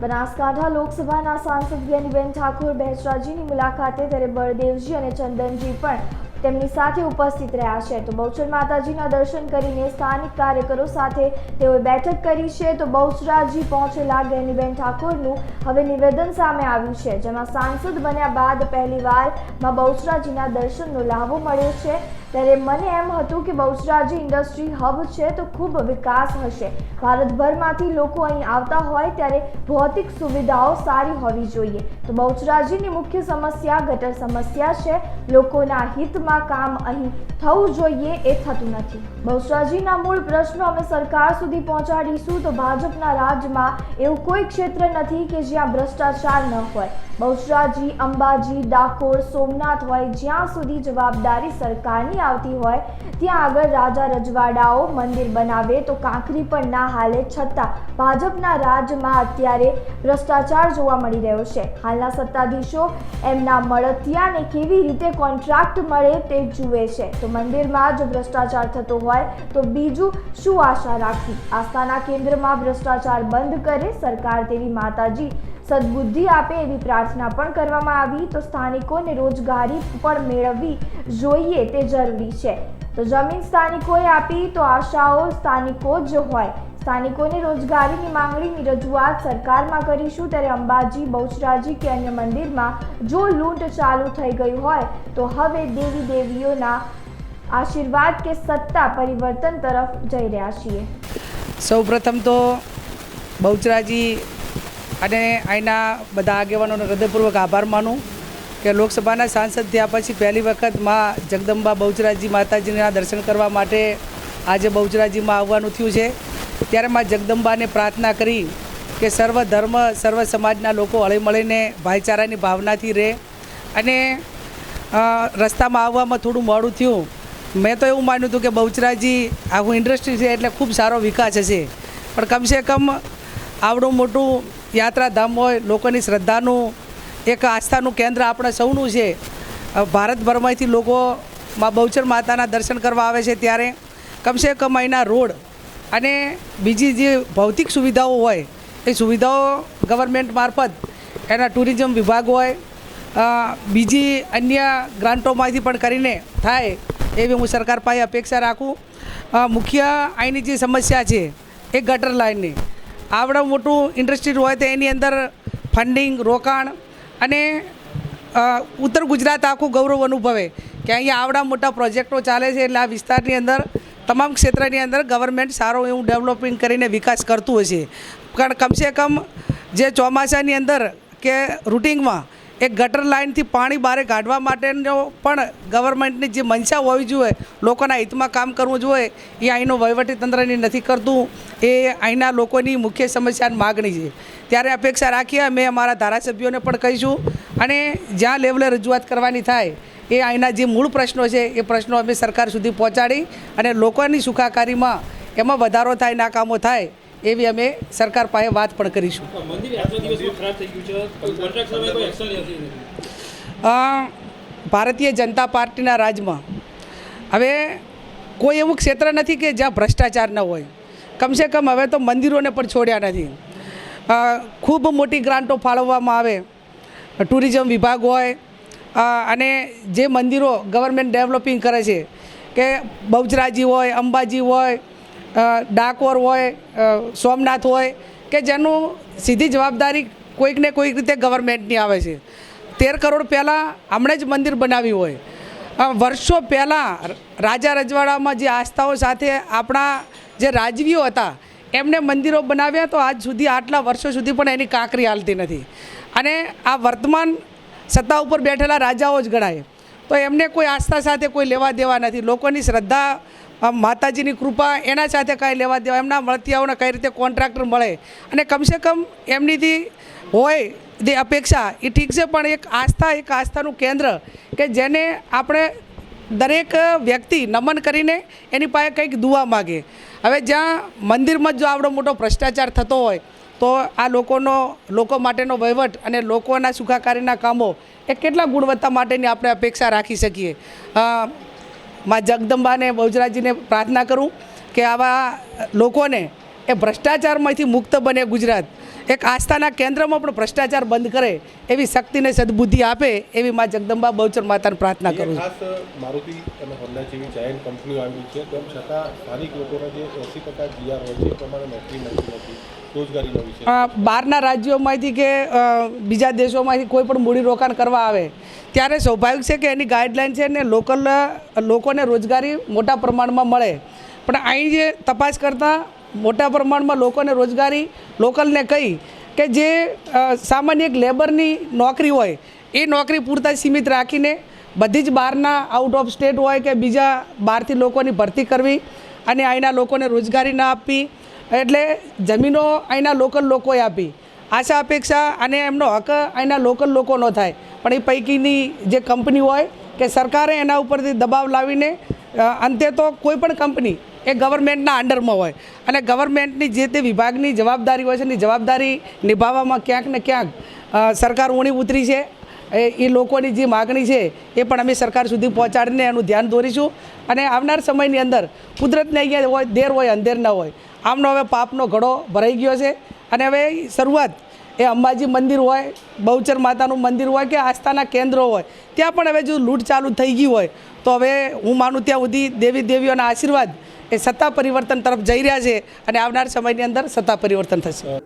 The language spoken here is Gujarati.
બનાસકાંઠા લોકસભાના સાંસદ જ્ઞાનીબેન ઠાકોર બહેચરાજીની મુલાકાતે ત્યારે બળદેવજી અને ચંદનજી પણ તેમની સાથે ઉપસ્થિત રહ્યા છે. તો બહુચર માતાજીના દર્શન કરીને સ્થાનિક કાર્યકરો સાથે તેઓએ બેઠક કરી છે. તો બહુચરાજી પહોંચેલા ગેનીબેન ઠાકોરનું હવે નિવેદન સામે આવ્યું છે. જેમાં સાંસદ બન્યા બાદ પહેલીવારમાં બહુચરાજીના દર્શનનો લાભો મળ્યો છે. ત્યારે મને એમ હતું કે બહુચરાજી ઇન્ડસ્ટ્રી હબ છે તો ખૂબ વિકાસ હશે. ભારતભરમાંથી લોકો અહીં આવતા હોય ત્યારે ભૌતિક સુવિધાઓ સારી હોવી જોઈએ. તો બહુચરાજીની મુખ્ય સમસ્યા, ગટર સમસ્યા છે. લોકોના હિતમાં કામ અહીં થવું જોઈએ એ થતું નથી. બહુચરાજીના મૂળ પ્રશ્નો અમે સરકાર સુધી પહોંચાડીશું તો ભાજપના રાજમાં એવું કોઈ ક્ષેત્ર નથી કે જ્યાં ભ્રષ્ટાચાર ન હોય. બહુચરાજી અંબાજી, ડાકોર, સોમનાથ હોય, જ્યાં સુધી જવાબદારી સરકારની આવતી હોય, ત્યાં આગળ રાજા રજવાડાઓ મંદિર બનાવે તો કાંકરી પણ ના હાલે છતાં ભાજપના રાજમાં અત્યારે ભ્રષ્ટાચાર જોવા મળી રહ્યો છે. હાલના સત્તાધીશો એમના મળતિયાને કેવી રીતે કોન્ટ્રાક્ટ મળે તે જુએ છે. તો મંદિરમાં જો ભ્રષ્ટાચાર થતો હોય તો બીજું શું આશા રાખવી? આસ્થાના કેન્દ્રમાં ભ્રષ્ટાચાર બંધ કરે સરકાર તેવી માતાજી? સદબુદ્ધિ આપે એવી પ્રાર્થના પણ કરવામાં આવી. તો સ્થાનિકોને રોજગારી પણ મેળવવી જોઈએ તે જરૂરી છે. તો જમીન સ્થાનિકોએ આપી. તો આશાઓ સ્થાનિકો જ હોય. સ્થાનિકોને રોજગારીની માંગણીની રજૂઆત સરકારમાં કરીશું ત્યારે અંબાજી, બહુચરાજી કે અન્ય મંદિરમાં જો લૂંટ ચાલુ થઈ ગયું હોય, તો હવે દેવી દેવીઓના આશીર્વાદ કે સત્તા પરિવર્તન તરફ જઈ રહ્યા છીએ. સૌ પ્રથમ તો બહુચરાજી અને અહીંના બધા આગેવાનોનો હૃદયપૂર્વક આભાર માનું કે લોકસભાના સાંસદ થયા પછી પહેલી વખતમાં જગદંબા બહુચરાજી માતાજીના દર્શન કરવા માટે આજે બહુચરાજીમાં આવવાનું થયું છે. ત્યારે માં જગદંબાને પ્રાર્થના કરી કે સર્વ ધર્મ, સર્વ સમાજના લોકો હળીમળીને ભાઈચારાની ભાવનાથી રહે. અને રસ્તામાં આવવામાં થોડું મોડું થયું. મેં તો એવું માન્યું હતું કે બહુચરાજી આખું ઇન્ડસ્ટ્રી છે એટલે ખૂબ સારો વિકાસ હશે. પણ કમસે કમ આવડું મોટું યાત્રાધામ હોય, લોકોની શ્રદ્ધાનું, એક આસ્થાનું કેન્દ્ર આપણે સૌનું છે. ભારતભરમાંથી લોકો માં બહુચર માતાના દર્શન કરવા આવે છે ત્યારે. કમસે કમ અહીંના રોડ અને બીજી જે ભૌતિક સુવિધાઓ હોય, એ સુવિધાઓ ગવર્મેન્ટ મારફત એના ટુરિઝમ વિભાગ હોય બીજી અન્ય ગ્રાન્ટોમાંથી પણ કરીને થાય એવી હું સરકાર પાસે અપેક્ષા રાખું. મુખ્ય અહીંની જે સમસ્યા છે, એ ગટર લાઇનની આવડું મોટું ઇન્ડસ્ટ્રી હોય તો એની અંદર ફંડિંગ રોકાણ અને ઉત્તર ગુજરાત આખું ગૌરવ અનુભવે કે અહીંયા આવડા મોટા પ્રોજેક્ટો ચાલે છે એટલે આ વિસ્તારની અંદર તમામ ક્ષેત્રની અંદર ગવર્મેન્ટ સારો એવું ડેવલપિંગ કરીને વિકાસ કરતું હશે કારણ કમસે કમ જે ચોમાસાની અંદર કે રૂટિંગમાં એક ગટર લાઇનથી પાણી બહાર કાઢવા માટેનો પણ ગવર્મેન્ટની જે મંશા હોવી જોઈએ, લોકોના હિતમાં કામ કરવું જોઈએ, એ અહીંનું વહીવટીતંત્રની નથી કરતું, એ અહીંના લોકોની મુખ્ય સમસ્યા માગણી છે. ત્યારે અપેક્ષા રાખીએ અમે અમારા ધારાસભ્યોને પણ કહીશું અને જ્યાં લેવલે રજૂઆત કરવાની થાય એ અહીંના જે મૂળ પ્રશ્નો છે એ પ્રશ્નો અમે સરકાર સુધી પહોંચાડી અને લોકોની સુખાકારીમાં એમાં વધારો થાય ના કામો થાય એવી અમે સરકાર પાસે વાત પણ કરીશું. ભારતીય જનતા પાર્ટીના રાજમાં હવે કોઈ એવું ક્ષેત્ર નથી કે જ્યાં ભ્રષ્ટાચાર ન હોય. કમસે કમ હવે તો મંદિરોને પણ છોડ્યા નથી. ખૂબ મોટી ગ્રાન્ટો ફાળવવામાં આવે. ટુરિઝમ વિભાગ હોય અને જે મંદિરો ગવર્મેન્ટ ડેવલપિંગ કરે છે, કે બહુચરાજી હોય, અંબાજી હોય ડાકોર હોય સોમનાથ હોય, કે જેનું સીધી જવાબદારી કોઈકને કોઈક રીતે ગવર્મેન્ટની આવે છે. તેર કરોડ પહેલાં હમણાં જ મંદિર બનાવ્યું હોય. વર્ષો પહેલાં રાજા રજવાડામાં જે આસ્થાઓ સાથે આપણા જે રાજવીઓ હતા, એમને મંદિરો બનાવ્યા તો આજ સુધી આટલા વર્ષો સુધી પણ એની કાંકરી હાલતી નથી. અને આ વર્તમાન સત્તા ઉપર બેઠેલા રાજાઓ જ ગણાય. તો એમને કોઈ આસ્થા સાથે કોઈ લેવા દેવા નથી. લોકોની શ્રદ્ધા માતાજીની કૃપા એના સાથે કાંઈ લેવા દેવા, એમના મળતિયાઓને કઈ રીતે કોન્ટ્રાક્ટર મળે. અને કમસે કમ એમનીથી હોય જે અપેક્ષા. એ ઠીક છે, પણ એક આસ્થા, એક આસ્થાનું કેન્દ્ર કે જેને આપણે દરેક વ્યક્તિ નમન કરીને એની પાસે કંઈક દુઆ માગે. હવે જ્યાં મંદિરમાં જ આવડો મોટો ભ્રષ્ટાચાર થતો હોય, તો આ લોકોનો, લોકો માટેનો વહીવટ અને લોકોના સુખાકારીના કામો એ કેટલા ગુણવત્તા માટેની આપણે અપેક્ષા રાખી શકીએ? માં જગદંબાને બહુજરાજીને પ્રાર્થના કરું કે આવા લોકોને એ ભ્રષ્ટાચારમાંથી મુક્ત બને ગુજરાત. એક આસ્થાના કેન્દ્રમાં પણ ભ્રષ્ટાચાર બંધ કરે એવી શક્તિને સદબુદ્ધિ આપે એવી મા જગદંબા બહુચર માતાને પ્રાર્થના કરું છું. મારુતિ અને હોન્ડા જેવી જાયન્ટ કંપનીઓ આવી છે તેમ છતાં સ્થાનિક લોકોના જે એંસી ટકા જીઆર હોય છે એ પ્રમાણે નોકરી મળતી નથી બહારના રાજ્યોમાંથી કે બીજા દેશોમાંથી કોઈ પણ મૂડીરોકાણ કરવા આવે ત્યારે સ્વાભાવિક છે કે એની ગાઈડલાઈન છે ને લોકલ લોકોને રોજગારી મોટા પ્રમાણમાં મળે. પણ અહીં જે તપાસ કરતાં મોટા પ્રમાણમાં લોકોને રોજગારી લોકલને કહી કે જે સામાન્ય એક લેબરની નોકરી હોય, એ નોકરી પૂરતા સીમિત રાખીને બધી જ બહારના આઉટ ઓફ સ્ટેટ હોય કે બીજા બહારથી લોકોની ભરતી કરવી અને અહીંના લોકોને રોજગારી ના આપવી, એટલે જમીનો અહીંના લોકલ લોકોએ આપી. આશા, અપેક્ષા અને એમનો હક અહીંના લોકલ લોકોનો થાય. પણ એ પૈકીની જે કંપની હોય કે સરકારે એના ઉપરથી દબાવ લાવીને અંતે તો કોઈ પણ કંપની એ ગવર્મેન્ટના અંડરમાં હોય. અને ગવર્મેન્ટની જે તે વિભાગની જવાબદારી હોય છે એની જવાબદારી નિભાવવામાં ક્યાંક ને ક્યાંક સરકાર ઊણી ઉતરી છે. એ એ લોકોની જે માગણી છે એ પણ અમે સરકાર સુધી પહોંચાડીને એનું ધ્યાન દોરીશું. અને આવનાર સમયની અંદર કુદરતને અહીંયા હોય, દેર હોય, અંધેર ન હોય. આમનો હવે પાપનો ઘડો ભરાઈ ગયો છે. અને હવે શરૂઆત, એ અંબાજી મંદિર હોય, બહુચર માતાનું મંદિર હોય કે આસ્થાના કેન્દ્રો હોય, ત્યાં પણ હવે જો લૂંટ ચાલુ થઈ ગઈ હોય, તો હવે હું માનું ત્યાં સુધી દેવી દેવીઓના આશીર્વાદ એ સત્તા પરિવર્તન તરફ જઈ રહ્યા છે અને આવનાર સમયની અંદર સત્તા પરિવર્તન થશે.